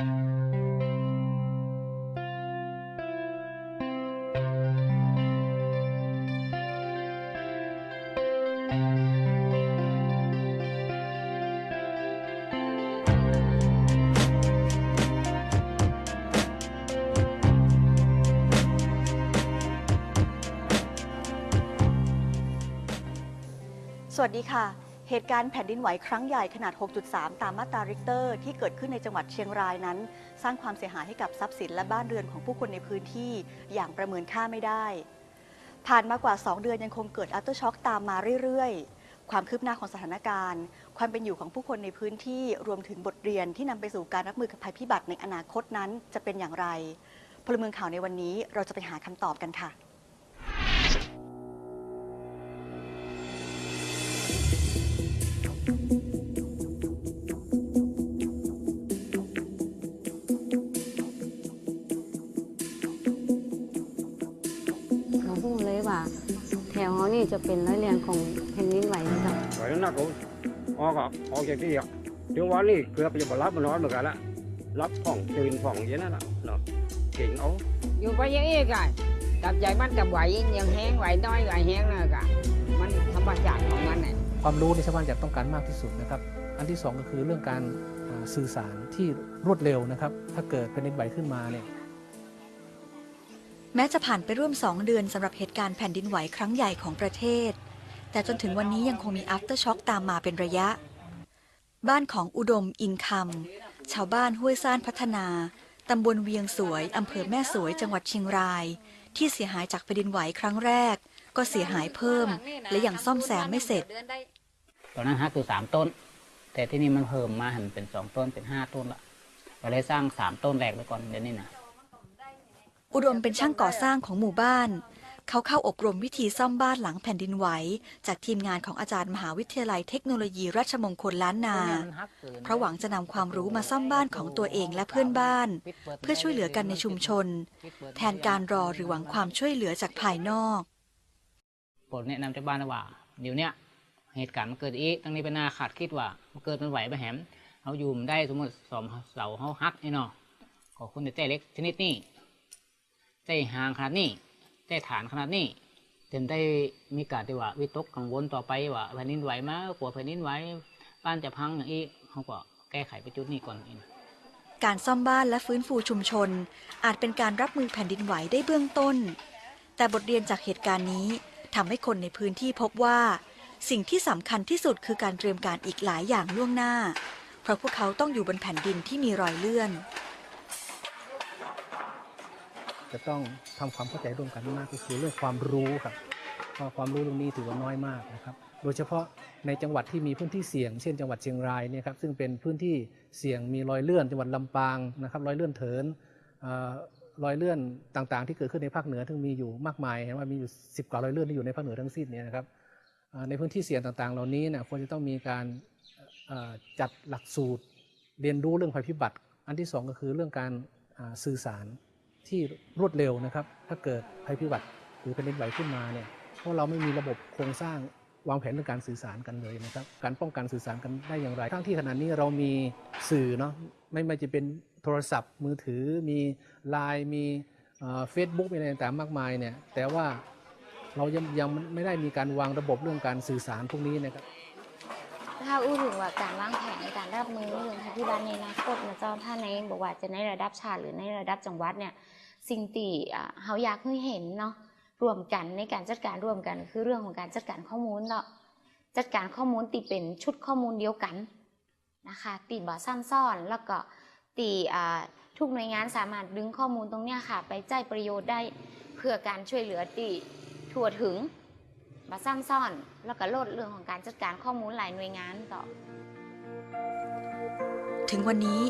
สวัสดีค่ะ เหตุการณ์แผ่นดินไหวครั้งใหญ่ขนาด 6.3 ตามมาตราริกเตอร์ ที่เกิดขึ้นในจังหวัดเชียงรายนั้น สร้างความเสียหายให้กับทรัพย์สินและบ้านเรือนของผู้คนในพื้นที่อย่างประเมินค่าไม่ได้ ผ่านมากว่า 2 เดือนยังคงเกิดอั t เตอร์ช็อคตามมาเรื่อยๆ ความคืบหน้าของสถานการณ์ ความเป็นอยู่ของผู้คนในพื้นที่รวมถึงบทเรียนที่นำไปสู่การรับมือกับภัยพิบัติในอนาคตนั้นจะเป็นอย่างไรพลเมืองข่าวในวันนี้เราจะไปหาคำตอบกันค่ะ เขานี่จะเป็นร้อยเรียงของแผ่นดินไหวนะครับไหวนักกูออกอะออกจากที่อะถึงวันนี้เกือบจะมารับมานอนเหมือนกันละรับผ่องตื่นผ่องอย่างนั้นน่ะเนาะเก่งเอาอยู่ไปอย่างนี้กันกับใหญ่มันกับไหวยังแห้งไหวน้อยไหวแห้งนะกะมันธรรมชาติของมันเนี่ยความรู้ในชาวบ้านจะต้องการมากที่สุดนะครับอันที่สองก็คือเรื่องการอ่าสื่อสารที่รวดเร็วนะครับ ถ้าเกิดแผ่นดินไหวขึ้นมาเนี่ย แม้จะผ่านไปร่วม2เดือนสำหรับเหตุการณ์แผ่นดินไหวครั้งใหญ่ของประเทศ แต่จนถึงวันนี้ยังคงมี after shock ตามมาเป็นระยะ บ้านของอุดมอินคำชาวบ้านห้วยซ่านพัฒนาตำบลเวียงสวยอำเภอแม่สวยจังหวัดเชียงราย ที่เสียหายจากแผ่นดินไหวครั้งแรก ก็เสียหายเพิ่ม และยังซ่อมแซมไม่เสร็จ ตอนนั้นฮักอยู่สามต้น แต่ที่นี่มันเพิ่มมาหันเป็นสองต้นเป็นห้าต้นละเราเลยสร้างสามต้นแรกไปก่อนเดี๋ยวนี้นะ อุดมเป็นช่างก่อสร้างของหมู่บ้าน เขาเข้าอบรมวิธีซ่อมบ้านหลังแผ่นดินไหว จากทีมงานของอาจารย์มหาวิทยาลัยเทคโนโลยีราชมงคลล้านนา เพราะหวังจะนำความรู้มาซ่อมบ้านของตัวเองและเพื่อนบ้าน เพื่อช่วยเหลือกันในชุมชน แทนการรอหรือหวังความช่วยเหลือจากภายนอกโปรดแนะนำเจ้าบ้านว่าเดี๋ยวนี้เหตุการณ์มันเกิดอีกตั้งนี้เป็นนาขาดคิดว่ามันเกิดมันไหวไปแหมเขาอยู่มันได้สมมติสองเสาเขาฮักนี่เนาะก็คนจะเต้เล็กชนิดนี้ เต้ห่างขนาดนี้เต้ฐานขนาดนี้จนได้มีการที่ว่าวิตกกังวลต่อไปว่าแผ่นดินไหวมากกลัวแผ่นดินไหวบ้านจะพังอย่างนี้เขาก็แก้ไขไปจุดนี้ก่อนเองการซ่อมบ้านและฟื้นฟูชุมชน อาจเป็นการรับมือแผ่นดินไหวได้เบื้องต้น แต่บทเรียนจากเหตุการณ์นี้ทำให้คนในพื้นที่พบว่า สิ่งที่สำคัญที่สุดคือการเตรียมการอีกหลายอย่างล่วงหน้า เพราะพวกเขาต้องอยู่บนแผ่นดินที่มีรอยเลื่อน จะต้องทำความเข้าใจร่วมกันมากก็คือเรื่องความรู้ครับเพราะความรู้ตรงนี้ถือว่าน้อยมากนะครับ โดยเฉพาะในจังหวัดที่มีพื้นที่เสี่ยง เช่นจังหวัดเชียงรายเนี่ยครับซึ่งเป็นพื้นที่เสี่ยงมีรอยเลื่อน จังหวัดลำปางนะครับรอยเลื่อนเถินรอยเลื่อนต่างๆ ที่เกิดขึ้นในภาคเหนือทั้งมีอยู่มากมายเห็นว่ามีอยู่สิบกว่ารอยเลื่อนที่อยู่ในภาคเหนือทั้งสิ้นเนี่ยนะครับในพื้นที่เสี่ยงต่างๆ เหล่านี้เนี่ยควรจะต้องมีการจัดหลักสูตร เรียนรู้เรื่องภัยพิบัติ อันที่สองก็คือเรื่องการสื่อสาร ที่รวดเร็วนะครับ ถ้าเกิดภัยพิบัติหรือแผ่นดินไหวขึ้นมาเนี่ยเพราะเราไม่มีระบบโครงสร้างวางแผนเรื่องการสื่อสารกันเลยนะครับ การป้องกันสื่อสารกันได้อย่างไร ทั้งที่ขณะนี้เรามีสื่อเนาะไม่ไม่จะเป็นโทรศัพท์มือถือมีไลน์มีเฟซบุ๊กมีอะไรต่างๆมากมายเนี่ยแต่ว่าเรายังยังไม่ได้มีการวางระบบเรื่องการสื่อสารพวกนี้นะครับถ้าอู้ถึงว่าการวางแผนในการรับมือเรื่องภัยพิบัติในอนาคตนะเจ้าถ้าในบอกว่าจะในระดับชาติหรือในระดับจังหวัดเนี่ย สิ่งที่เขาอยากให้เห็นเนาะรวมกันในการจัดการร่วมกัน คือเรื่องของการจัดการข้อมูลเนาะจัดการข้อมูลตีเป็นชุดข้อมูลเดียวกันนะคะตีบ่ซ้ำซ้อนแล้วก็ตีทุกหน่วยงานสามารถดึงข้อมูลตรงเนี้ยค่ะ ไปใจประโยชน์ได้เพื่อการช่วยเหลือตีทั่วถึงมาซ้ำซ่อน แล้วก็ลดเรื่องของการจัดการข้อมูลหลายหน่วยงานต่อ ถึงวันนี้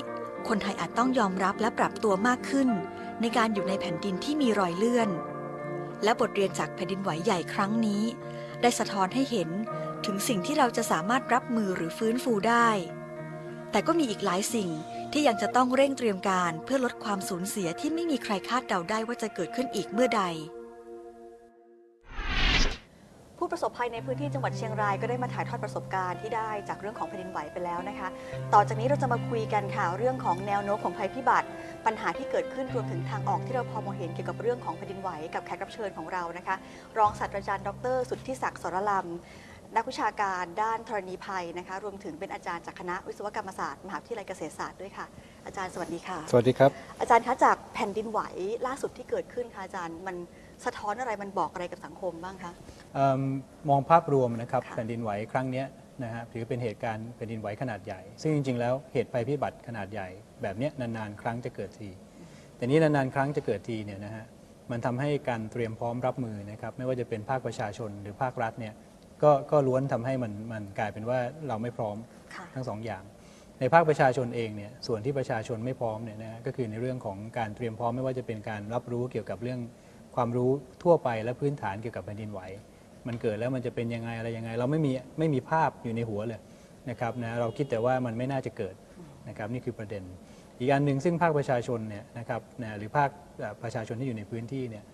คนไทยอาจต้องยอมรับและปรับตัวมากขึ้น ในการอยู่ในแผ่นดินที่มีรอยเลื่อน และบทเรียนจากแผ่นดินไหวใหญ่ครั้งนี้ ได้สะท้อนให้เห็นถึงสิ่งที่เราจะสามารถรับมือหรือฟื้นฟูได้ แต่ก็มีอีกหลายสิ่งที่ยังจะต้องเร่งเตรียมการเพื่อลดความสูญเสียที่ไม่มีใครคาดเดาได้ว่าจะเกิดขึ้นอีกเมื่อใด ประสบภัยในพื้นที่จังหวัดเชียงรายก็ได้มาถ่ายทอดประสบการณ์ที่ได้จากเรื่องของแผ่นดินไหวไปแล้วนะคะ ต่อจากนี้เราจะมาคุยกันค่ะเรื่องของแนวโน้มของภัยพิบัติ ปัญหาที่เกิดขึ้นรวมถึงทางออกที่เราพอมองเห็นเกี่ยวกับเรื่องของแผ่นดินไหวกับแขกรับเชิญของเรานะคะ รองศาสตราจารย์ดร สุทธิศักดิ์สรลำนักวิชาการด้านธรณีภัยนะคะ รวมถึงเป็นอาจารย์จากคณะวิศวกรรมศาสตร์มหาวิทยาลัยเกษตรศาสตร์ด้วยค่ะ อาจารย์สวัสดีค่ะ สวัสดีครับ อาจารย์คะจากแผ่นดินไหวล่าสุดที่เกิดขึ้นค่ะอาจารย์มัน สะท้อนอะไรมันบอกอะไรกับสังคมบ้างคะเอิ่มมองภาพรวมนะครับค่ะ แผ่นดินไหวครั้งเนี้ยนะฮะถือเป็นเหตุการณ์แผ่นดินไหวขนาดใหญ่ ซึ่งจริงๆแล้วเหตุภัยพิบัติขนาดใหญ่ แบบเนี้ยนานๆ ครั้งจะเกิดที แต่นี้นานๆครั้งจะเกิดทีเนี่ยนะฮะมันทำให้การเตรียมพร้อมรับมือนะครับไม่ว่าจะเป็นภาคประชาชนหรือภาครัฐเนี่ยก็ก็ล้วนทำให้มันมันกลายเป็นว่าเราไม่พร้อม ค่ะ ทั้งสองอย่าง ในภาคประชาชนเองเนี่ยส่วนที่ประชาชนไม่พร้อมเนี่ยนะฮะก็คือในเรื่องของการเตรียมพร้อมไม่ว่าจะเป็นการรับรู้เกี่ยวกับเรื่อง ความรู้ทั่วไปและพื้นฐานเกี่ยวกับแผ่นดินไหว มันเกิดแล้วมันจะเป็นยังไงอะไรยังไง เราไม่มีไม่มีภาพอยู่ในหัวเลยนะครับนะเราคิดแต่ว่ามันไม่น่าจะเกิดนะครับนี่คือประเด็น อีกอันหนึ่งซึ่งภาคประชาชนเนี่ยนะครับนะหรือภาคเอ่อประชาชนที่อยู่ในพื้นที่เนี่ย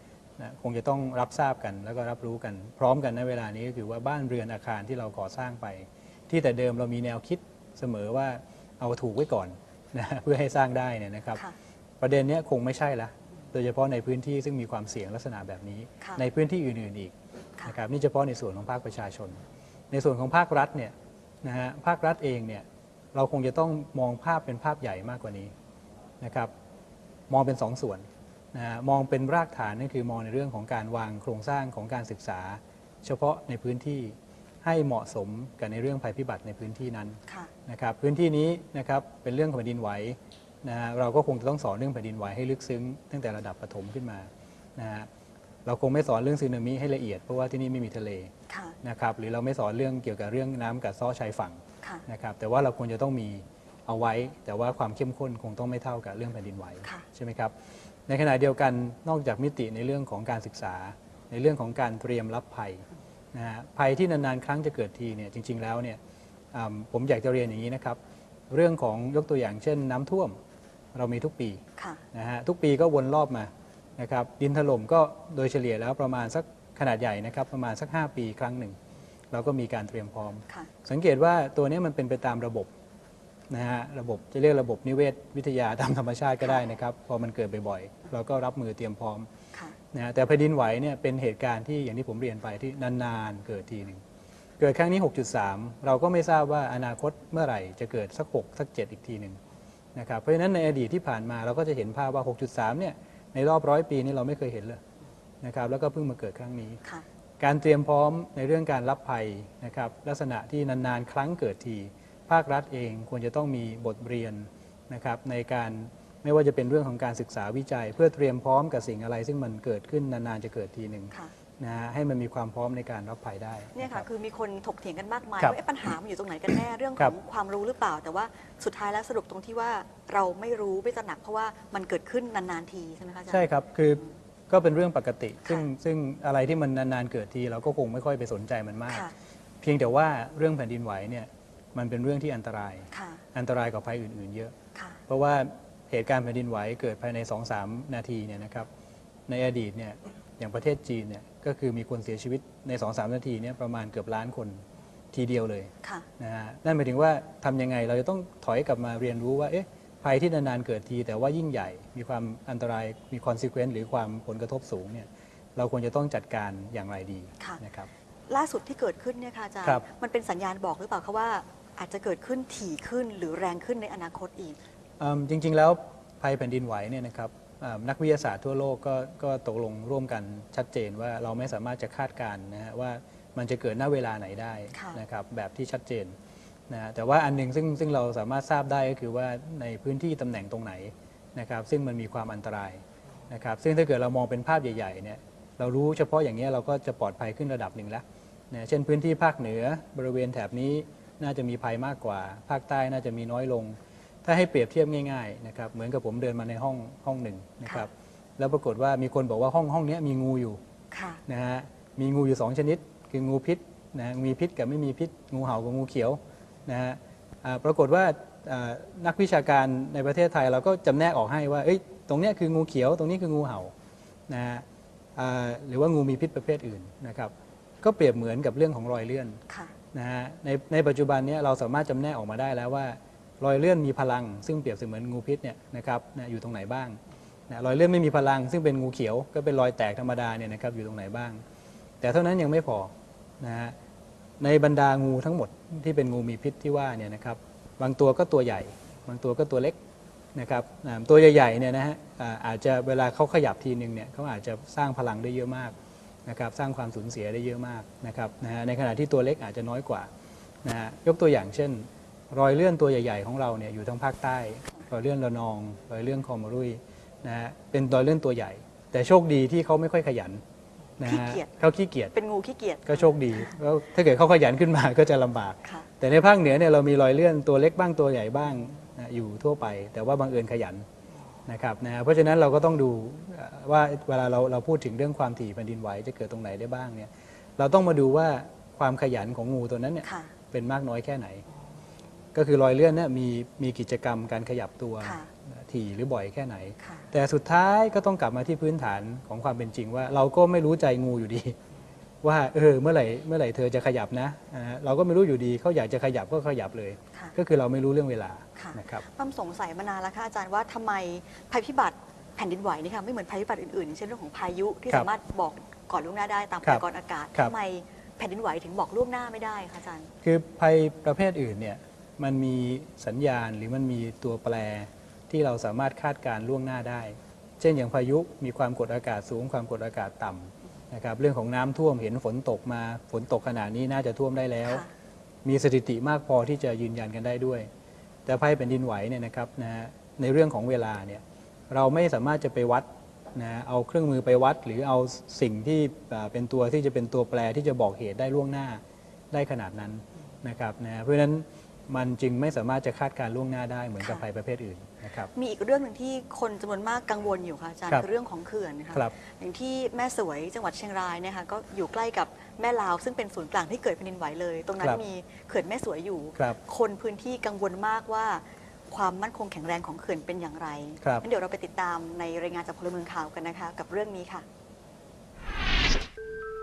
นะคงจะต้องรับทราบกันแล้วก็รับรู้กันพร้อมกันในเวลานี้ก็คือว่าบ้านเรือนอาคารที่เราก่อสร้างไป ที่แต่เดิมเรามีแนวคิดเสมอว่าเอาถูกไว้ก่อนนะเพื่อให้สร้างได้เนี่ยนะครับค่ะประเด็นเนี้ยคงไม่ใช่ละ โดยเฉพาะในพื้นที่ซึ่งมีความเสี่ยงลักษณะแบบนี้ค่ะในพื้นที่อื่นๆอีกค่ะนะครับนี่เฉพาะในส่วนของภาคประชาชน ในส่วนของภาครัฐเนี่ยนะฮะภาครัฐเองเนี่ยเราคงจะต้องมองภาพเป็นภาพใหญ่มากกว่านี้นะครับมองเป็นสองส่วนนะฮะมองเป็นรากฐานนั่นคือมองในเรื่องของการวางโครงสร้างของการศึกษา เฉพาะในพื้นที่ให้เหมาะสมกับในเรื่องภัยพิบัติในพื้นที่นั้นค่ะนะครับพื้นที่นี้นะครับเป็นเรื่องของแผ่นดินไหว นะฮะเราก็คงจะต้องสอนเรื่องแผ่นดินไหวให้ลึกซึ้งตั้งแต่ระดับประถมขึ้นมานะฮะเราคงไม่สอนเรื่องสึนามิให้ละเอียดเพราะว่าที่นี่ไม่มีทะเลค่ะนะครับหรือเราไม่สอนเรื่องเกี่ยวกับเรื่องน้ำกัดเซ้อชายฝั่งค่ะนะครับแต่ว่าเราควรจะต้องมีเอาไว้ แต่ว่าความเข้มข้นคงต้องไม่เท่ากับเรื่องแผ่นดินไหวค่ะใช่ไหมครับในขณะเดียวกันนอกจากมิติในเรื่องของการศึกษา ในเรื่องของการเตรียมรับภัยนะฮะภัยที่นานๆครั้งจะเกิดทีเนี่ยจริง ๆแล้วเนี่ยอ่าผมอยากจะเรียนอย่างนี้นะครับ เรื่องของยกตัวอย่างเช่น น้ำท่วม เรามีทุกปีค่ะ นะฮะทุกปีก็วนรอบมานะครับดินถล่มก็โดยเฉลี่ยแล้วประมาณสักขนาดใหญ่นะครับประมาณสัก 5 ปีครั้งหนึ่ง เราก็มีการเตรียมพร้อม ค่ะ สังเกตว่าตัวนี้มันเป็นไปตามระบบนะฮะระบบจะเรียกระบบนิเวศวิทยาตามธรรมชาติก็ได้นะครับ พอมันเกิดบ่อยๆ เราก็รับมือเตรียมพร้อมค่ะ นะฮะแต่แผ่นดินไหวเนี่ยเป็นเหตุการณ์ที่อย่างที่ผมเรียนไปที่นานๆเกิดทีหนึ่งเกิดครั้งนี้ 6.3 เราก็ไม่ทราบว่าอนาคตเมื่อไหร่จะเกิดสัก 6 สัก 7 อีกทีหนึ่ง นะครับเพราะฉะนั้นในอดีตที่ผ่านมาเราก็จะเห็นภาพว่า 6.3 เนี่ยในรอบร้อยปีนี่เราไม่เคยเห็นเลยนะครับแล้วก็เพิ่งมาเกิดครั้งนี้ค่ะการเตรียมพร้อมในเรื่องการรับภัยนะครับลักษณะที่นานๆ ครั้งเกิดที ภาครัฐเองควรจะต้องมีบทเรียนนะครับในการไม่ว่าจะเป็นเรื่องของการศึกษาวิจัย เพื่อเตรียมพร้อมกับสิ่งอะไร ซึ่งมันเกิดขึ้นนานๆจะเกิดทีหนึ่งค่ะ นะฮะให้มันมีความพร้อมในการรับภัยได้เนี่ยค่ะ รับ คือมีคนถกเถียงกันมากมายครับว่าเอ๊ะปัญหามันอยู่ตรงไหนกันแน่ เรื่องคขรัอบงความรู้หรือเปล่า แต่ว่าสุดท้ายแล้วสรุปตรงที่ว่าเราไม่รู้ไม่ตระหนักเพราะว่ามันเกิดขึ้นนานๆทีใช่ไหมคะอาจารย์ ใช่ครับ คือก็เป็นเรื่องปกติ ซึ่งค่ะซึ่งอะไรที่มันนานๆเกิดทีเราก็คงไม่ค่อยไปสนใจมันมาก ค่ะ เพียงแต่ว่าเรื่องแผ่นดินไหวเนี่ยมันเป็นเรื่องที่อันตราย ค่ะ อันตรายกว่าภัยอื่น ๆ เยอะ ค่ะ เพราะว่าเหตุการณ์แผ่นดินไหวเกิดภายใน 2-3 นาทีเนี่ยนะครับในอดีตเนี่ยอย่างประเทศจีนเนี่ย ก็คือมีคนเสียชีวิตใน 2-3 นาทีเนี่ยประมาณเกือบล้านคนทีเดียวเลยค่ะ นะฮะนั่นหมายถึงว่าทำยังไงเราจะต้องถอยกลับมาเรียนรู้ว่าเอ๊ะภัยที่นานๆเกิดที แต่ว่ายิ่งใหญ่ มีความอันตรายมีคอนซีเควนต์หรือความผลกระทบสูงเนี่ยเราควรจะต้องจัดการอย่างไรดีค่ะ นะครับ ล่าสุดที่เกิดขึ้นเนี่ยค่ะอาจารย์ ครับ มันเป็นสัญญาณบอกหรือเปล่าคะว่าอาจจะเกิดขึ้นถี่ขึ้นหรือแรงขึ้นในอนาคตอีกอืมจริงๆแล้วภัยแผ่นดินไหวเนี่ยนะครับอ่า นักวิทยาศาสตร์ทั่วโลกก็ก็ตกลงร่วมกันชัดเจนว่าเราไม่สามารถจะคาดการณ์นะฮะว่ามันจะเกิดณเวลาไหนได้ค่ะนะครับแบบที่ชัดเจนนะฮะแต่ว่าอันหนึงซึ่งซึ่งเราสามารถทราบได้ก็คือว่าในพื้นที่ตำแหน่งตรงไหนนะครับซึ่งมันมีความอันตรายนะครับซึ่งถ้าเกิดเรามองเป็นภาพใหญ่ๆเนี่ยเรารู้เฉพาะอย่างนี้ยเราก็จะปลอดภัยขึ้นระดับหนึ่งแล้วนะเช่นพื้นที่ภาคเหนือบริเวณแถบนี้น่าจะมีภัยมากกว่า ภาคใต้น่าจะมีน้อยลง ถ้าให้เปรียบเทียบง่ายๆนะครับเหมือนกับผมเดินมาในห้องห้องหนึ่งนะครับแล้วปรากฏว่ามีคนบอกว่าห้องห้องเนี้ยมีงูอยู่ค่ะนะฮะมีงูอยู่ 2 ชนิด คืองูพิษนะมีพิษกับไม่มีพิษ งูเห่ากับงูเขียวนะฮะอ่าปรากฏว่าอ่านักวิชาการในประเทศไทยเราก็จำแนกออกให้ว่าเอ้ยตรงเนี้ยคืองูเขียว ตรงนี้คืองูเห่านะฮะอ่าหรือว่างูมีพิษประเภทอื่นนะครับก็เปรียบเหมือนกับเรื่องของรอยเลื่อนค่ะนะฮะในในปัจจุบันเนี้เราสามารถจำแนกออกมาได้แล้วว่า รอยเลื่อนมีพลัง ซึ่งเปรียบเสมือนงูพิษเนี่ยนะครับอยู่ตรงไหนบ้างนะรอยเลื่อนไม่มีพลัง ซึ่งเป็นงูเขียวก็เป็นรอยแตกธรรมดาเนี่ยนะครับอยู่ตรงไหนบ้าง แต่เท่านั้นยังไม่พอนะฮะในบรรดางูทั้งหมดที่เป็นงูมีพิษที่ว่าเนี่ยนะครับบางตัวก็ตัวใหญ่ บางตัวก็ตัวเล็กนะครับตัวใหญ่ๆเนี่ยนะฮะอาอาจจะเวลาเขาขยับทีนึงเนี่ยเขาอาจจะสร้างพลังได้เยอะมากนะครับสร้างความสูญเสียได้เยอะมากนะครับนะฮะในขณะที่ตัวเล็กอาจจะน้อยกว่านะฮะยกตัวอย่างเช่น รอยเลื่อนตัวใหญ่ ๆ ของเราเนี่ยอยู่ทางภาคใต้ รอยเลื่อนระนอง รอยเลื่อนคอมรุยนะฮะเป็นรอยเลื่อนตัวใหญ่ แต่โชคดีที่เขาไม่ค่อยขยันนะฮะขี้เกียจ เขาขี้เกียจ เป็นงูขี้เกียจ ก็โชคดีแล้วถ้าเกิดเขาขยันขึ้นมา ก็จะลำบาก ค่ะ แต่ในภาคเหนือเนี่ยเรามีรอยเลื่อนตัวเล็กบ้างตัวใหญ่บ้างนะอยู่ทั่วไป แต่ว่าบังเอิญขยันนะครับนะฮะเพราะฉะนั้นเราก็ต้องดูเอ่อว่าเวลาเราเราพูดถึงเรื่องความถี่แผ่นดินไหวจะเกิดตรงไหนได้บ้างเนี่ยเราต้องมาดูว่าความขยันของงูตัวนั้นเนี่ยค่ะ เป็นมากน้อยแค่ไหน ก็คือรอยเลื่อนเนี่ยมีมีกิจกรรมการขยับตัวค่ะถี่หรือบ่อยแค่ไหน ค่ะ แต่สุดท้ายก็ต้องกลับมาที่พื้นฐานของความเป็นจริงว่า เราก็ไม่รู้ใจงูอยู่ดี ว่าเออเมื่อไหร่เมื่อไหร่เธอจะขยับนะอ่าเราก็ไม่รู้อยู่ดีเขาอยากจะขยับก็ขยับเลย ค่ะ ก็คือเราไม่รู้เรื่องเวลาค่ะ นะครับความสงสัยมานานแล้วค่ะอาจารย์ว่าทำไมภัยพิบัติแผ่นดินไหวนี่ค่ะไม่เหมือนภัยพิบัติอื่นๆอย่างเช่นเรื่องของพายุที่ครับสามารถบอกก่อนล่วงหน้าได้ตามครัพบยากรณ์อากาศครับ ทำไมแผ่นดินไหวถึงบอกล่วงหน้าไม่ได้คะอาจารย์ คือภัยประเภทอื่นเนี่ย มันมีสัญญาณหรือมันมีตัวแปรที่เราสามารถคาดการณ์ล่วงหน้าได้ เช่นอย่างพายุมีความกดอากาศสูง ความกดอากาศต่ำนะครับเรื่องของน้ำท่วมเห็นฝนตกมาฝนตกขนาดนี้น่าจะท่วมได้แล้วค่ะมีสถิติมากพอที่จะยืนยันกันได้ด้วย แต่ภัยแผ่นดินไหวเนี่ยนะครับนะฮะในเรื่องของเวลาเนี่ยเราไม่สามารถจะไปวัดนะฮะเอาเครื่องมือไปวัด หรือเอาสิ่งที่อ่าเป็นตัวที่จะเป็นตัวแปรที่จะบอกเหตุได้ล่วงหน้าได้ขนาดนั้นนะครับนะฮะเพราะฉะนั้น มันจึงไม่สามารถจะคาดการณ์ล่วงหน้าได้เหมือนกับค่ะ ภัยประเภทอื่นนะครับ มีอีกเรื่องหนึ่งที่คนจำนวนมากกังวลอยู่ค่ะอาจารย์ครับคือเรื่องของเขื่อนนะคะครับ อย่างที่แม่สวยจังหวัดเชียงรายเนี่ยค่ะก็อยู่ใกล้กับแม่ลาว ซึ่งเป็นศูนย์กลางที่เกิดแผ่นดินไหวเลย ตรงนั้คนรับมีเขื่อนแม่สวยอยู่ ครับ คนพื้นที่กังวลมากว่า ความมั่นคงแข็งแรงของเขื่อนเป็นอย่างไรครับ งั้นเดี๋ยวเราไปติดตามในรายงานจากพลเมืองข่าวกันนะคะ กับเรื่องนี้ค่ะ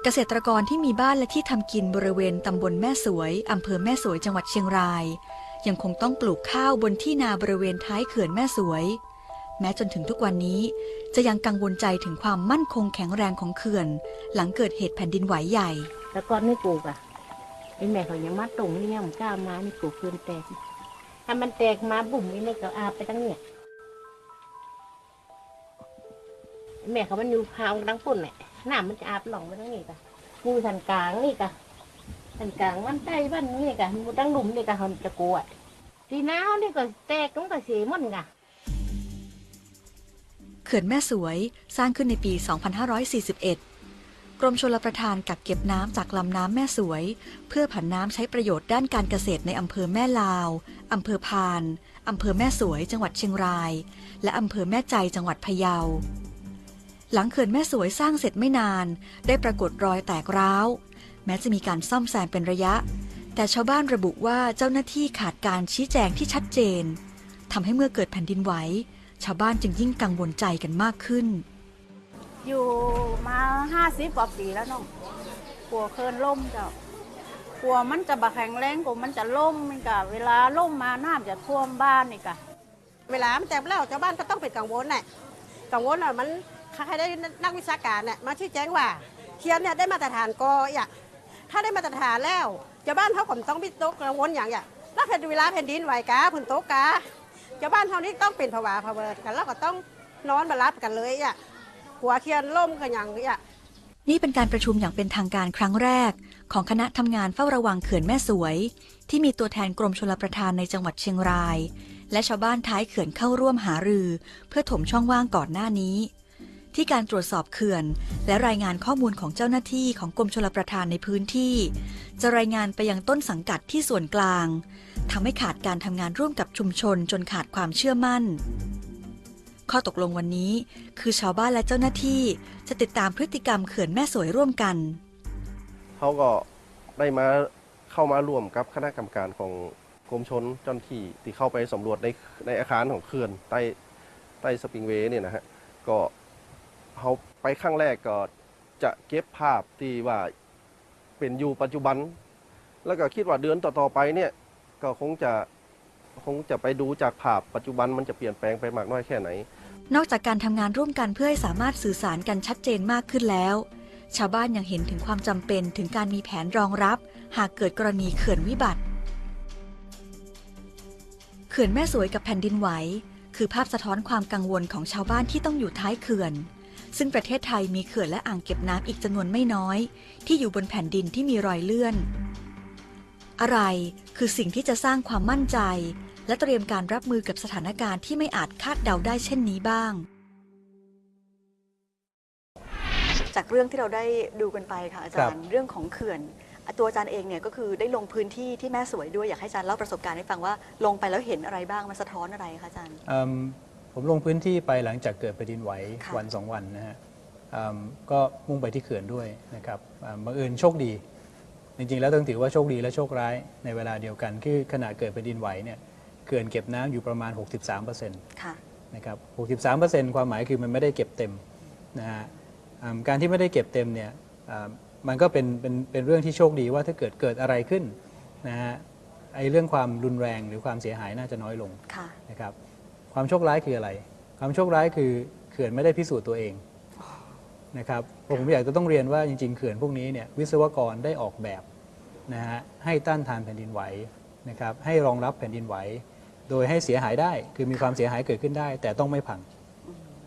เกษตรกรที่มีบ้านและที่ทำกินบริเวณตำบลแม่สวยอำเภอแม่สวยจังหวัดเชียงราย ยังคงต้องปลูกข้าวบนที่นาบริเวณท้ายเขื่อนแม่สวย แม้จนถึงทุกวันนี้ จะยังกังวลใจถึงความมั่นคงแข็งแรงของเขื่อน หลังเกิดเหตุแผ่นดินไหวใหญ่ แต่ก่อนไม่ปลูกอะไอ้แม่เขายังมาตรงนี่ยังกล้ามานี่ปลูกคืนแตกถ้ามันแตกมาบุ่มนี่นี่ก็อาไปตั้งเนี่ยแม่เขามันอยู่พาวตั้งปุ่นเนี่ย น้ำมันจะอาบหลองไปตั้งนี่กะงูสันกลางนี่กะสันกลางมันใต้บ้านนี่กะมูตั้งหลุมนี่กะเขาจะกลัวทีหนาวนี่ก็แตกต้องกระเสียมันกะเขื่อนแม่สวยสร้างขึ้นในปี 2541 กรมชลประทานกักเก็บน้ำจากลำน้ำแม่สวย เพื่อผันน้ำใช้ประโยชน์ด้านการเกษตรในอำเภอแม่ลาว อำเภอพาน อำเภอแม่สวย จังหวัดเชียงราย และอำเภอแม่ใจจังหวัดพะเยา หลังเขื่อนแม่สวยสร้างเสร็จไม่นาน ได้ปรากฏรอยแตกร้าว แม้จะมีการซ่อมแซมเป็นระยะ แต่ชาวบ้านระบุว่าเจ้าหน้าที่ขาดการชี้แจงที่ชัดเจนทำให้เมื่อเกิดแผ่นดินไหว ชาวบ้านจึงยิ่งกังวลใจกันมากขึ้น อยู่มาห้าสิบกว่าปีแล้วเน้องกลัวเคินล่มเจ้ากลัวมันจะบะแข็งแรงกลัวมันจะล่มนี่กะเวลาล่มมาน้ำจะท่วมบ้านนี่กะเวลามันแตกแล้วชาวบ้านก็ต้องเป็นกังวลแหละกังวลอะมัน ใครได้นักวิชาการเนี่ยมาชี้แจงว่าเทียนเนี่ยได้มาตรฐานก็อย่าถ้าได้มาตรฐานแล้วชาวบ้านเขาก็ต้องพิตกกังวลอย่างอย่างแล้วเวลาแผ่นดินไหวกาผนตกกาชาวบ้านเขานี่ต้องเป็นภาวะพะเวิร์กันแล้วก็ต้องนอนมารับกันเลยอะหัวเทียนล่มกันอย่างเงี้ยนี่เป็นการประชุมอย่างเป็นทางการครั้งแรก ของคณะทำงานเฝ้าระวังเขื่อนแม่สวย ที่มีตัวแทนกรมชลประทานในจังหวัดเชียงราย และชาวบ้านท้ายเขื่อนเข้าร่วมหารือ เพื่อถมช่องว่างก่อนหน้านี้ ที่การตรวจสอบเขื่อน และรายงานข้อมูลของเจ้าหน้าที่ของกรมชลประทานในพื้นที่ จะรายงานไปยังต้นสังกัดที่ส่วนกลางทำให้ขาดการทำงานร่วมกับชุมชนจนขาดความเชื่อมั่น ข้อตกลงวันนี้ คือชาวบ้านและเจ้าหน้าที่จะติดตามพฤติกรรมเขื่อนแม่สวยร่วมกัน เขาก็ได้มาเข้ามาร่วมกับคณะกรรมการของกรมชนเจ้าหน้าที่ที่เข้าไปสำรวจในในอาคารของเขื่อนใต้ใต้สปริงเวย์เนี่ยนะฮะก็ เขาไปครั้งแรกก็จะเก็บภาพที่ว่าเเป็นอยู่ปัจจุบัน แล้วก็คิดว่าเดือนต่อๆไปเนี่ยก็คงจะคงจะไปดูจากภาพปัจจุบันมันจะเปลี่ยนแปลงไปมากน้อยแค่ไหน นอกจากการทำงานร่วมกันเพื่อให้สามารถสื่อสารกันชัดเจนมากขึ้นแล้ว ชาวบ้านยังเห็นถึงความจำเป็นถึงการมีแผนรองรับ หากเกิดกรณีเขื่อนวิบัติ เขื่อนแม่สวยกับแผ่นดินไหว คือภาพสะท้อนความกังวลของชาวบ้านที่ต้องอยู่ท้ายเขื่อน ซึ่งประเทศไทยมีเขื่อนและอ่างเก็บน้ำอีกจำนวนไม่น้อย ที่อยู่บนแผ่นดินที่มีรอยเลื่อน อะไรคือสิ่งที่จะสร้างความมั่นใจ และเตรียมการรับมือกับสถานการณ์ที่ไม่อาจคาดเดาได้เช่นนี้บ้าง จากเรื่องที่เราได้ดูกันไปค่ะอาจารย์เรื่องของเขื่อนอะตัวอาจารย์เองเนี่ยก็คือได้ลงพื้นที่ที่แม่สวยด้วยอยากให้อาจารย์เล่าประสบการณ์ให้ฟังว่าลงไปแล้วเห็นอะไรบ้างมันสะท้อนอะไรคะอาจารย์เอิ่ม ผมลงพื้นที่ไปหลังจากเกิดแผ่นดินไหวค่ะวันสองวันนะฮะเอิ่มก็มุ่งไปที่เขื่อนด้วยนะครับอ่าบังเอิญโชคดี จริงๆ แล้วต้องถือว่าโชคดีและโชคร้ายในเวลาเดียวกัน คือขณะเกิดแผ่นดินไหวเนี่ยเขื่อนเก็บน้ำอยู่ประมาณ 63%นค่ะะครับ 63%ความหมายคือมันไม่ได้เก็บเต็มนะฮะอ่าการที่ไม่ได้เก็บเต็มเนี่ยอ่ามันก็เป็นเป็นเป็นเรื่องที่โชคดีว่าถ้าเกิดเกิดอะไรขึ้นนะฮะไอ้เรื่องความรุนแรงหรือความเสียหายน่าจะน้อยลงค่ะนะครับ ความโชคร้ายคืออะไร ความโชคร้ายคือเขื่อนไม่ได้พิสูจน์ตัวเองนะครับผมอยากจะต้องเรียนว่าจริงๆเขื่อนพวกนี้เนี่ยวิศวกรได้ออกแบบนะฮะให้ต้านทานแผ่นดินไหวนะครับให้รองรับแผ่นดินไหว โดยให้เสียหายได้คือมีความเสียหายเกิดขึ้นได้ แต่ต้องไม่พัง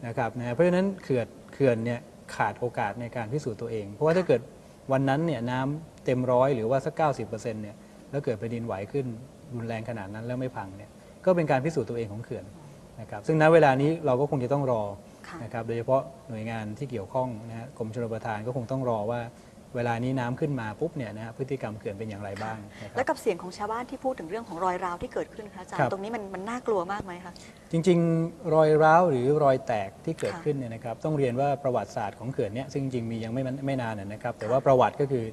นะครับนะเพราะฉะนั้นเขื่อนเขื่อนเนี่ยขาดโอกาสในการพิสูจน์ตัวเอง เพราะว่าถ้าเกิดวันนั้นเนี่ยน้ำเต็มร้อยหรือว่าสัก 90%เนี่ยแล้วเกิดแผ่นดินไหวขึ้นรุนแรงขนาดนั้นแล้วไม่พังเนี่ยก็เป็นการพิสูจน์ตัวเองของเขื่อน นะครับซึ่งณเวลานี้เราก็คงจะต้องรอค่ะนะครับโดยเฉพาะหน่วยงานที่เกี่ยวข้องนะฮะกรมชลประทานก็คงต้องรอว่าเวลานี้น้ำขึ้นมาปุ๊บเนี่ยนะฮะพฤติกรรมเขื่อนเป็นอย่างไรบ้างนะคและรับกับเสียงของชาวบ้านที่พูดถึงเรื่องของรอยร้าวที่เกิดขึ้นคะอาจารครัย์บตรงนี้มันมันน่ากลัวมากไหมคะจริง ๆ รอยร้าวหรือรอยแตกที่เกิดค่ะขึ้นเนี่ยนะครับต้องเรียนว่าประวัติศาสตร์ของเขื่อนเนี่ยซึ่งจริงๆมียังไม่ไม่นานนะนะครับ แต่ว่าประวัติก็คือ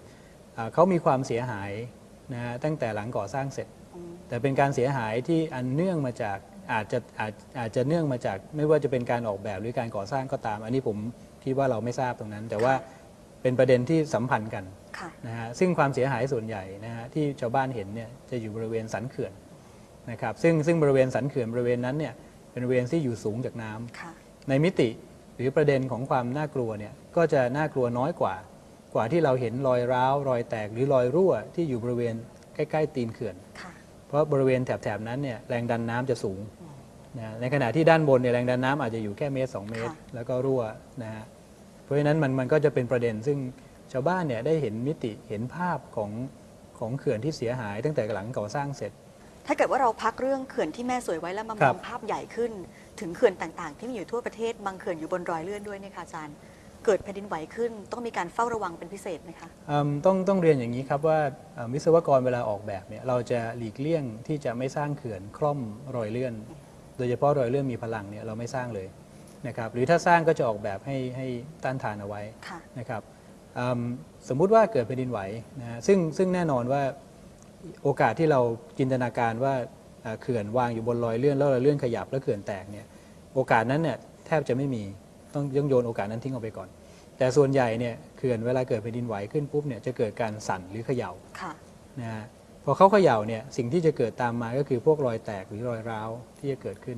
อ่าเขามีความเสียหายนะฮะตั้งแต่หลังก่อสร้างเสร็จอืมแต่เป็นการเสียหายที่อันเนื่องมาจาก อาจจะอาจอาจจะเนื่องมาจากไม่ว่าจะเป็นการออกแบบหรือการก่อสร้างก็ตาม อันนี้ผมคิดว่าเราไม่ทราบตรงนั้น แต่ว่าเป็นประเด็นที่สัมพันธ์กันค่ะ นะฮะซึ่งความเสียหายส่วนใหญ่นะฮะที่ชาวบ้านเห็นเนี่ยจะอยู่บริเวณสันเขื่อนนะครับซึ่งซึ่งบริเวณสันเขื่อนบริเวณนั้นเนี่ยเป็นบริเวณที่อยู่สูงจากน้ำ ค่ะ ในมิติหรือประเด็นของความน่ากลัวเนี่ยก็จะน่ากลัวน้อยกว่า กว่าที่เราเห็นรอยร้าว รอยแตกหรือรอยรั่วที่อยู่บริเวณใกล้ ๆ ตีนเขื่อน ค่ะเพ ราะบริเวณแถบๆนั้นเนี่ยแรงดันน้ำจะสูงนะในขณะที่ด้านบนเนี่ยแรงดันน้ำอาจจะอยู่แค่เมตร 2 เมตรค่ะแล้วก็รั่วนะฮะเพราะฉะนั้นมันมันก็จะเป็นประเด็นซึ่งชาวบ้านเนี่ยได้เห็นมิติเห็นภาพของของเขื่อนที่เสียหายตั้งแต่หลังก่อสร้างเสร็จ ถ้าเกิดว่าเราพักเรื่องเขื่อนที่แม่สวยไว้แล้วมามครัอบงภาพใหญ่ขึ้น ถึงเขื่อนต่างๆ ที่มีอยู่ทั่วประเทศบางเขื่อนอยู่บนรอยเลื่อนด้วยเนี่ยค่ะอาจารย์ เกิดแผ่นดินไหวขึ้น ต้องมีการเฝ้าระวังเป็นพิเศษไหมคะ อืมต้องต้องเรียนอย่างนี้ครับว่าเอ่อวิศวกรเวลาออกแบบเนี่ยเราจะหลีกเลี่ยงที่จะไม่สร้างเขื่อนคล่อมรอยเลื่อน โดยเฉพาะรอยเลื่อนมีพลังเนี่ยเราไม่สร้างเลยนะครับหรือถ้าสร้างก็จะออกแบบให้ให้ต้านทานเอาไว้ค่ะ นะครับอืมสมมุติว่าเกิดแผ่นดินไหวนะฮะซึ่งซึ่งแน่นอนว่าโอกาสที่เราจินตนาการว่าเอ่อเขื่อนวางอยู่บนรอยเลื่อนแล้วรอยเลื่อนขยับแล้วเขื่อนแตกเนี่ยโอกาสนั้นเนี่ยแทบจะไม่มี ต้องยังโยนโอกาสนั้นทิ้งออกไปก่อน แต่ส่วนใหญ่เนี่ยเขื่อนเวลาเกิดแผ่นดินไหวขึ้นปุ๊บเนี่ยจะเกิดการสั่นหรือเขย่าค่ะนะฮะพอเขาเขย่าเนี่ยสิ่งที่จะเกิดตามมาก็คือพวกรอยแตกหรือรอยร้าวที่จะเกิดขึ้น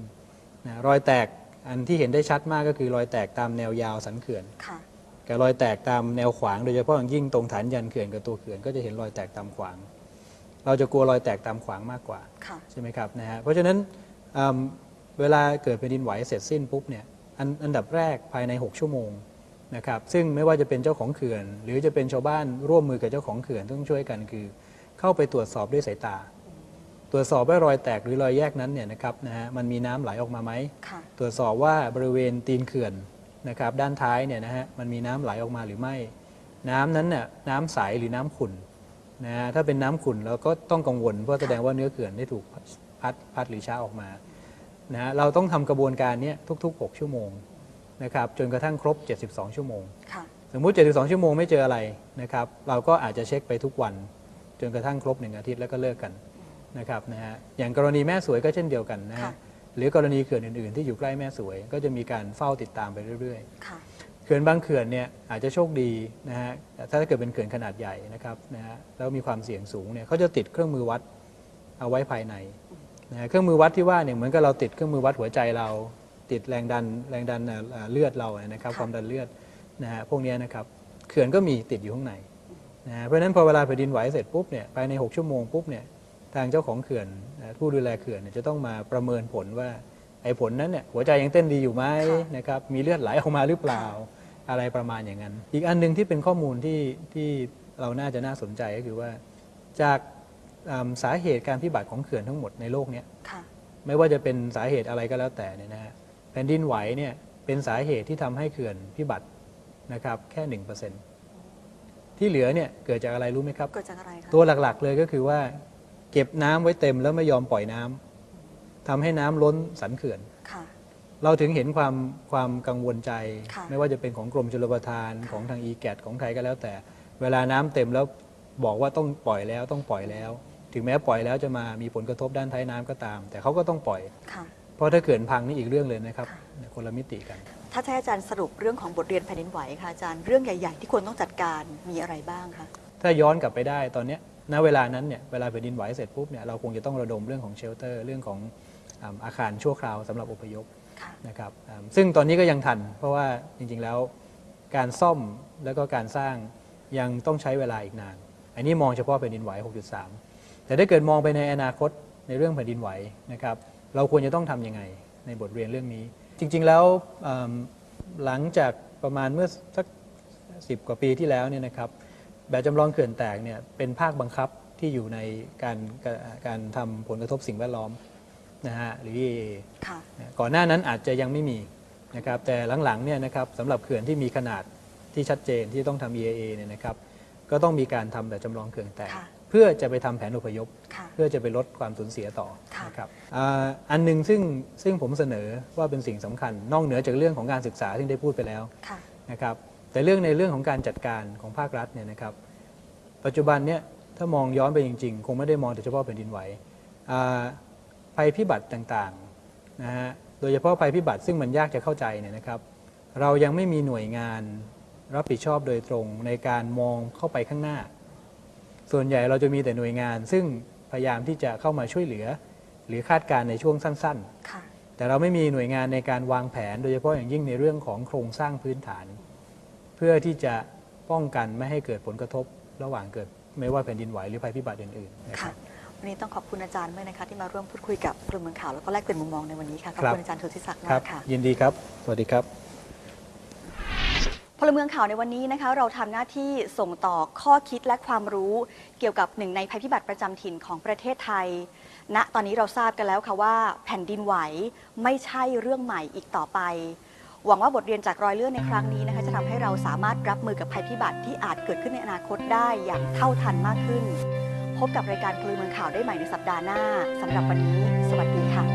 นะรอยแตกอันที่เห็นได้ชัดมากก็คือรอยแตกตามแนวยาวสันเขื่อนค่ะกับรอยแตกตามแนวขวางโดยเฉพาะอย่างยิ่งตรงฐานยันเขื่อนกับตัวเขื่อนก็จะเห็นรอยแตกตามขวาง เราจะกลัวรอยแตกตามขวางมากกว่าค่ะใช่ไหมครับนะฮะเพราะฉะนั้นอืมเวลาเกิดแผ่นดินไหวเสร็จสิ้นปุ๊บเนี่ย อันอันดับแรกภายใน 6 ชั่วโมงนะครับซึ่งไม่ว่าจะเป็นเจ้าของเขื่อน หรือจะเป็นชาวบ้านร่วมมือกับเจ้าของเขื่อนต้องช่วยกันคือ เข้าไปตรวจสอบด้วยสายตา ตรวจสอบว่ารอยแตกหรือรอยแยกนั้นเนี่ยนะครับนะฮะมันมีน้ำไหลออกมาไหมค่ะตรวจสอบว่าบริเวณตีนเขื่อนนะครับด้านท้ายเนี่ยนะฮะมันมีน้ำไหลออกมาหรือไม่ น้ำนั้นน่ะน้ำใสหรือน้ำขุ่นนะฮะถ้าเป็นน้ำขุ่นเราก็ต้องกังวลเพราะแสดงว่าเนื้อเขื่อนได้ถูกพัดพัดหรือช้าออกมา นะฮะเราต้องทำกระบวนการเนี้ทุก ๆ 6 ชั่วโมงนะครับจนกระทั่งครบ 72 ชั่วโมงค่ะสมมุติ 72 ชั่วโมงไม่เจออะไรนะครับเราก็อาจจะเช็คไปทุกวัน จนกระทั่งครบหนึ่งอาทิตย์แล้วก็เลิกกันนะครับนะฮะอย่างกรณีแม่สวยก็เช่นเดียวกันนะฮะค่ะหรือกรณีเขื่อนอื่นๆ ที่อยู่ใกล้แม่สวย ก็จะมีการเฝ้าติดตามไปเรื่อยค่ะๆเขื่อนบางเขื่อนเนี่ยอาจจะโชคดีนะฮะแต่ถ้าเกิดเป็นเขื่อนขนาดใหญ่นะครับนะฮะแล้วมีความเสี่ยงสูงเนี่ยเขาจะติดเครื่องมือวัดเอาไว้ภายใน นะฮะเครื่องมือวัดที่ว่าเนี่ยเหมือนกับเราติดเครื่องมือวัดหัวใจเรา ติดแรงดันแรงดันเอ่อเอ่อเลือดเรานะครับความดันเลือดนะฮะพวกเนี้ยนะครับเขื่อนก็มีติดอยู่ข้างในนะฮะเพราะฉะนั้นพอเวลาแผ่นดินไหวเสร็จปุ๊บเนี่ยภายใน 6 ชั่วโมงปุ๊บเนี่ยทางเจ้าของเขื่อนนะผู้ดูแลเขื่อนเนี่ยจะต้องมาประเมินผลว่าไอ้ผลนั้นเนี่ยหัวใจยังเต้นดีอยู่ไหมนะครับมีเลือดไหลออกมาหรือเปล่าอะไรประมาณอย่างนั้น อีกอันหนึ่งที่เป็นข้อมูลที่ที่เราน่าจะน่าสนใจก็คือว่า จากอืม สาเหตุการพิบัติของเขื่อนทั้งหมดในโลกเนี้ยค่ะไม่ว่าจะเป็นสาเหตุอะไรก็แล้วแต่เนี่ยนะฮะแผ่นดินไหวเนี่ยเป็นสาเหตุที่ทำให้เขื่อนพิบัตินะครับแค่หนึ่งเปอร์เซ็นที่เหลือเนี่ยเกิดจากอะไรรู้ไหมครับเกิดจากอะไรคะตัวหลักๆเลยก็คือว่า เก็บน้ำไว้เต็มแล้วไม่ยอมปล่อยน้ำทำให้น้ำล้นสันเขื่อนค่ะเราถึงเห็นความความกังวลใจค่ะไม่ว่าจะเป็นของกรมชลประทานของทางอีแกของใครก็แล้วแต่ เวลาน้ำเต็มแล้วบอกว่าต้องปล่อยแล้วต้องปล่อยแล้ว ถึงแม้ปล่อยแล้วจะมามีผลกระทบด้านท้ายน้ำก็ตาม แต่เขาก็ต้องปล่อยค่ะเพราะถ้าเกิดพังนี่อีกเรื่องเลยนะครับ คนละมิติกัน ถ้าจะให้อาจารย์สรุปเรื่องของบทเรียนแผ่นดินไหวค่ะอาจารย์เรื่องใหญ่ ๆ ที่ควรต้องจัดการมีอะไรบ้างคะถ้าย้อนกลับไปได้ตอนเนี้ยณเวลานั้นเนี่ยเวลาแผ่นดินไหวเสร็จปุ๊บเนี่ยเราคงจะต้องระดมเรื่องของเชลเตอร์เรื่องของอ่าอาคารชั่วคราวสำหรับอพยพค่ะนะครับอ่าซึ่งตอนนี้ก็ยังทัน เพราะว่าจริงๆแล้วการซ่อมแล้วก็การสร้างยังต้องใช้เวลาอีกนาน อันนี้มองเฉพาะแผ่นดินไหว 6.3 แต่ถ้าเกิดมองไปในอนาคตในเรื่องแผ่นดินไหวนะครับเราควรจะต้องทำยังไงในบทเรียนเรื่องนี้ จริงๆแล้วอืมหลังจากประมาณเมื่อสัก10กว่าปีที่แล้วเนี่ยนะครับแบบจำลองเขื่อนแตกเนี่ยเป็นภาคบังคับที่อยู่ในการการการทำผลกระทบสิ่งแวดล้อมนะฮะหรือ EAA ค่ะนะก่อนหน้านั้นอาจจะยังไม่มีนะครับแต่หลังๆเนี่ยนะครับสำหรับเขื่อนที่มีขนาดที่ชัดเจนที่ต้องทำ EAA เนี่ยนะครับก็ต้องมีการทำแบบจำลองเขื่อนแตกค่ะเพื่อจะไปทำแผนอพยพค่ะเพื่อจะไปลดความสูญเสียต่อค่ะนะครับอาอันหนึ่งซึ่งซึ่งผมเสนอว่าเป็นสิ่งสำคัญ นอกเหนือจากเรื่องของการศึกษาที่ได้พูดไปแล้วค่ะนะครับแต่เรื่องในเรื่องของการจัดการของภาครัฐเนี่ยนะครับ ปัจจุบันเนี่ยถ้ามองย้อนไปจริง ๆ คงไม่ได้มองแต่เฉพาะแผ่นดินไหวอ่าภัยพิบัติต่างๆนะฮะโดยเฉพาะภัยพิบัติซึ่งมันยากจะเข้าใจเนี่ยนะครับ เรายังไม่มีหน่วยงานรับผิดชอบโดยตรงในการมองเข้าไปข้างหน้า ส่วนใหญ่เราจะมีแต่หน่วยงาน ซึ่งพยายามที่จะเข้ามาช่วยเหลือ หรือคาดการณ์ในช่วงสั้นๆค่ะแต่เราไม่มีหน่วยงานในการวางแผน โดยเฉพาะอย่างยิ่งในเรื่องของโครงสร้างพื้นฐาน เพื่อที่จะป้องกันไม่ให้เกิดผลกระทบระหว่างเกิดไม่ว่าแผ่นดินไหวหรือภัยพิบัติอื่นๆนะคค่ะรับวันนี้ต้องขอบคุณอาจารย์มากนะคะที่มาร่วมพูดคุยกับกลุ่มเมืองข่าวแล้วก็แลกเปลี่ยนมุมมองในวันนี้ค่ะขอบครับคุณอาจารย์โทธิศักดิ์ครัมาบกค่ะยินดีครับ สวัสดีครับ พลเมืองข่าวในวันนี้นะคะเราทำหน้าที่ส่งต่อข้อคิดและความรู้เกี่ยวกับหนึ่งในภัยพิบัติประจำถิ่นของประเทศไทย ณตอนนี้เราทราบกันแล้วค่ะว่า แผ่นดินไหวไม่ใช่เรื่องใหม่อีกต่อไป หวังว่าบทเรียนจากรอยเลื่อนในครั้งนี้นะคะจะทำให้เราสามารถรับมือกับภัยพิบัติที่อาจเกิดขึ้นในอนาคตได้อย่างเท่าทันมากขึ้น พบกับรายการพลเมืองข่าวได้ใหม่ในสัปดาห์หน้าสำหรับวันนี้ สวัสดีค่ะ